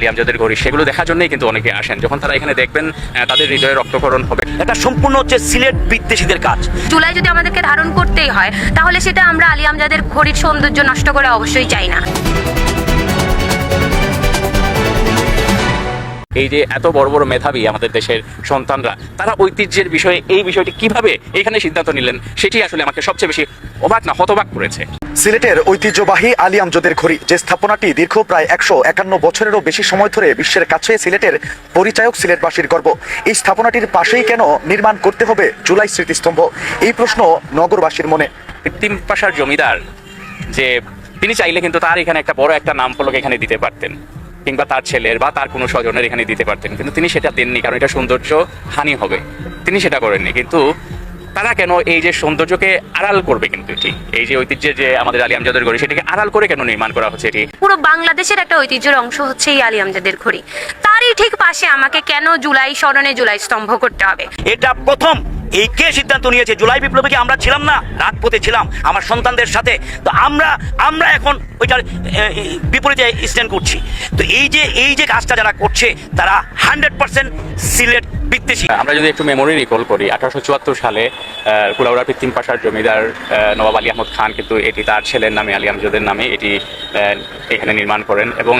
আলী আমজাদের ঘড়ি সেগুলো দেখার জন্যই কিন্তু অনেকে আসেন। যখন তারা এখানে দেখবেন তাদের হৃদয়ে রক্তকরণ হবে। এটা সম্পূর্ণ হচ্ছে সিলেট বিদ্বেষীদের কাজ। চুলায় যদি আমাদেরকে ধারণ করতেই হয় তাহলে সেটা আমরা আলী আমজাদের ঘড়ির সৌন্দর্য নষ্ট করে অবশ্যই চাই না। এই যে এত বড় বড় মেধাবী আমাদের দেশের সন্তানরা তারা ঐতিহ্যের বিষয়ে এই বিষয়টি কীভাবে এখানে সিদ্ধান্ত নিলেন সেটি আসলে আমাকে সবচেয়ে বেশি অবাক না হতবাক করেছে। সিলেটের ঐতিহ্যবাহী আলী আমজদের ঘড়ি, যে স্থাপনাটি দীর্ঘ প্রায় একশো একান্ন বছরেরও বেশি সময় ধরে বিশ্বের কাছে সিলেটের পরিচায়ক সিলেটবাসীর গর্ব। এই স্থাপনাটির পাশেই কেন নির্মাণ করতে হবে জুলাই স্মৃতিস্তম্ভ? এই প্রশ্ন নগরবাসীর মনে। কৃত্রিম পাশার জমিদার, যে তিনি চাইলে কিন্তু তার এখানে একটা বড় একটা নাম ফলক এখানে দিতে পারতেন, কিংবা তার ছেলের বা তার কোনো স্বজনের এখানে দিতে পারতেন, কিন্তু তিনি সেটা দেননি, কারণ এটা সৌন্দর্য হানি হবে। তিনি সেটা করেননি, কিন্তু তারা কেন এই যে সৌন্দর্যকে আড়াল করবে কিন্তু এটি? এই যে ঐতিহ্যের যে আমাদের আলী আমজাদের গড়ি সেটাকে আড়াল করে কেন নির্মাণ করা হচ্ছে এটি? পুরো বাংলাদেশের একটা ঐতিহ্যের অংশ হচ্ছে এই আলী আমজাদের ঘড়ি। তারই ঠিক পাশে আমাকে কেন জুলাই স্মরণে জুলাই স্তম্ভ করতে হবে? এটা প্রথম। এই কে সিদ্ধান্ত নিয়েছে? জুলাই বিপ্লবে কি আমরা ছিলাম না? রাজপথে ছিলাম আমার সন্তানদের সাথে। তো আমরা আমরা এখন ওইটার বিপরীতে স্ট্যান্ড করছি। তো এই যে এই যে কাজটা যারা করছে তারা হান্ড্রেড পার্সেন্ট সিলেট বিদ্বেষী। আমরা যদি একটু মেমোরি রিকল করি আঠারোশো চুয়াত্তর সালে কুলাউড়া কৃত্রিম পাশার জমিদার নবাব আলী আহমদ খান কিন্তু এটি তার ছেলের নামে আলী আমজদের নামে এটি এখানে নির্মাণ করেন এবং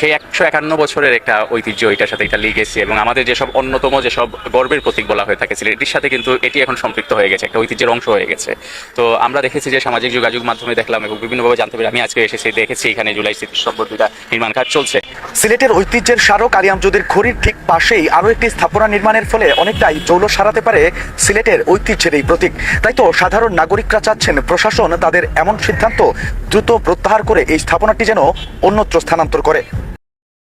সেই একশো একান্ন বছরের একটা ঐতিহ্য এটার সাথে এটা লিগেছে এবং আমাদের যেসব অন্যতম যেসব গর্বের প্রতীক বলা হয়ে থাকে সিলেটির সাথে কিন্তু এটি এখন সম্পৃক্ত হয়ে গেছে একটা ঐতিহ্যের অংশ হয়ে গেছে। তো আমরা দেখেছি যে সামাজিক যোগাযোগ মাধ্যমে দেখলাম এবং বিভিন্নভাবে জানতে পারি আমি আজকে এসেছি দেখেছি এখানে জুলাই স্মৃতিস্তম্ভ দুটা নির্মাণ কাজ চলছে। সিলেটের ঐতিহ্যের স্মারক আলী আমজদের ঘড়ির ঠিক পাশেই আরও একটি স্থাপনা নির্মাণের ফলে অনেকটাই জৌল সারাতে পারে সিলেটের ঐতিহ্যের এই প্রতীক। তাই তো সাধারণ নাগরিকরা চাচ্ছেন প্রশাসন তাদের এমন সিদ্ধান্ত দ্রুত প্রত্যাহার করে এই স্থাপনাটি যেন অন্যত্র স্থানান্তর করে।